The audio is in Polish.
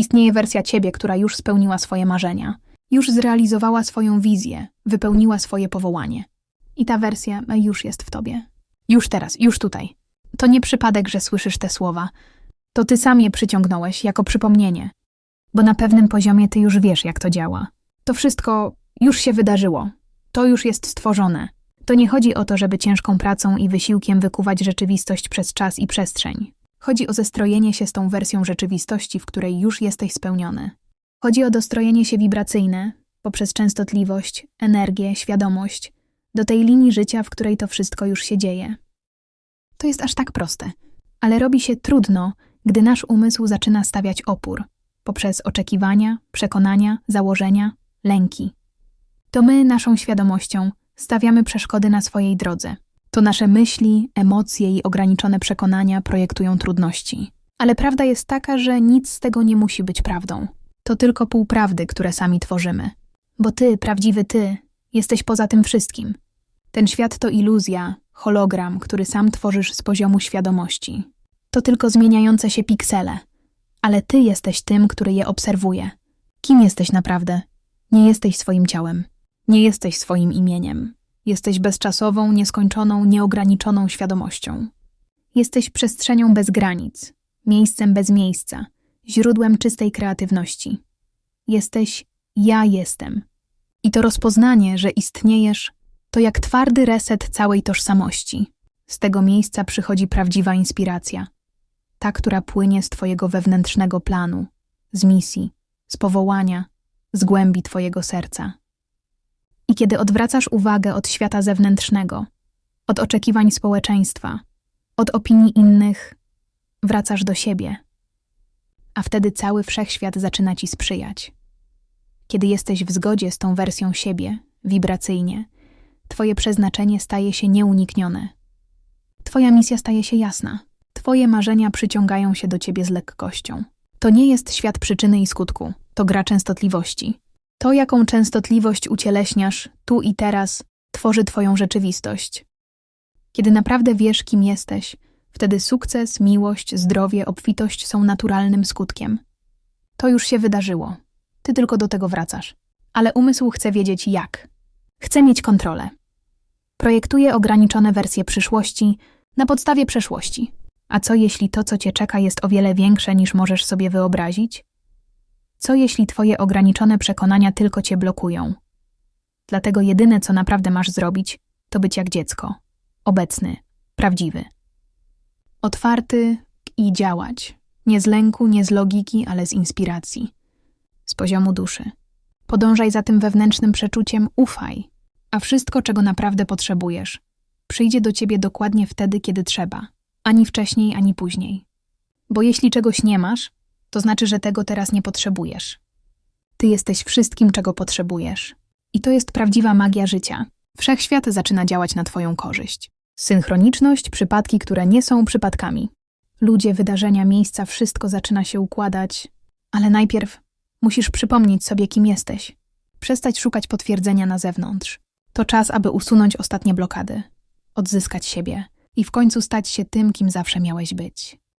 Istnieje wersja ciebie, która już spełniła swoje marzenia, już zrealizowała swoją wizję, wypełniła swoje powołanie. I ta wersja już jest w tobie. Już teraz, już tutaj. To nie przypadek, że słyszysz te słowa. To ty sam je przyciągnąłeś jako przypomnienie. Bo na pewnym poziomie ty już wiesz, jak to działa. To wszystko już się wydarzyło. To już jest stworzone. To nie chodzi o to, żeby ciężką pracą i wysiłkiem wykuwać rzeczywistość przez czas i przestrzeń. Chodzi o zestrojenie się z tą wersją rzeczywistości, w której już jesteś spełniony. Chodzi o dostrojenie się wibracyjne poprzez częstotliwość, energię, świadomość do tej linii życia, w której to wszystko już się dzieje. To jest aż tak proste, ale robi się trudno, gdy nasz umysł zaczyna stawiać opór poprzez oczekiwania, przekonania, założenia, lęki. To my, naszą świadomością, stawiamy przeszkody na swojej drodze. To nasze myśli, emocje i ograniczone przekonania projektują trudności. Ale prawda jest taka, że nic z tego nie musi być prawdą. To tylko półprawdy, które sami tworzymy. Bo ty, prawdziwy ty, jesteś poza tym wszystkim. Ten świat to iluzja, hologram, który sam tworzysz z poziomu świadomości. To tylko zmieniające się piksele. Ale ty jesteś tym, który je obserwuje. Kim jesteś naprawdę? Nie jesteś swoim ciałem. Nie jesteś swoim imieniem. Jesteś bezczasową, nieskończoną, nieograniczoną świadomością. Jesteś przestrzenią bez granic, miejscem bez miejsca, źródłem czystej kreatywności. Jesteś ja jestem. I to rozpoznanie, że istniejesz, to jak twardy reset całej tożsamości. Z tego miejsca przychodzi prawdziwa inspiracja. Ta, która płynie z Twojego wewnętrznego planu, z misji, z powołania, z głębi Twojego serca. I kiedy odwracasz uwagę od świata zewnętrznego, od oczekiwań społeczeństwa, od opinii innych, wracasz do siebie. A wtedy cały wszechświat zaczyna ci sprzyjać. Kiedy jesteś w zgodzie z tą wersją siebie, wibracyjnie, Twoje przeznaczenie staje się nieuniknione. Twoja misja staje się jasna. Twoje marzenia przyciągają się do ciebie z lekkością. To nie jest świat przyczyny i skutku, to gra częstotliwości. To, jaką częstotliwość ucieleśniasz tu i teraz, tworzy Twoją rzeczywistość. Kiedy naprawdę wiesz, kim jesteś, wtedy sukces, miłość, zdrowie, obfitość są naturalnym skutkiem. To już się wydarzyło. Ty tylko do tego wracasz. Ale umysł chce wiedzieć jak. Chce mieć kontrolę. Projektuje ograniczone wersje przyszłości na podstawie przeszłości. A co jeśli to, co cię czeka, jest o wiele większe niż możesz sobie wyobrazić? Co jeśli twoje ograniczone przekonania tylko cię blokują? Dlatego jedyne, co naprawdę masz zrobić, to być jak dziecko. Obecny, prawdziwy. Otwarty i działać. Nie z lęku, nie z logiki, ale z inspiracji. Z poziomu duszy. Podążaj za tym wewnętrznym przeczuciem, ufaj. A wszystko, czego naprawdę potrzebujesz, przyjdzie do ciebie dokładnie wtedy, kiedy trzeba. Ani wcześniej, ani później. Bo jeśli czegoś nie masz, to znaczy, że tego teraz nie potrzebujesz. Ty jesteś wszystkim, czego potrzebujesz. I to jest prawdziwa magia życia. Wszechświat zaczyna działać na Twoją korzyść. Synchroniczność, przypadki, które nie są przypadkami. Ludzie, wydarzenia, miejsca, wszystko zaczyna się układać, ale najpierw musisz przypomnieć sobie, kim jesteś. Przestać szukać potwierdzenia na zewnątrz. To czas, aby usunąć ostatnie blokady, odzyskać siebie i w końcu stać się tym, kim zawsze miałeś być.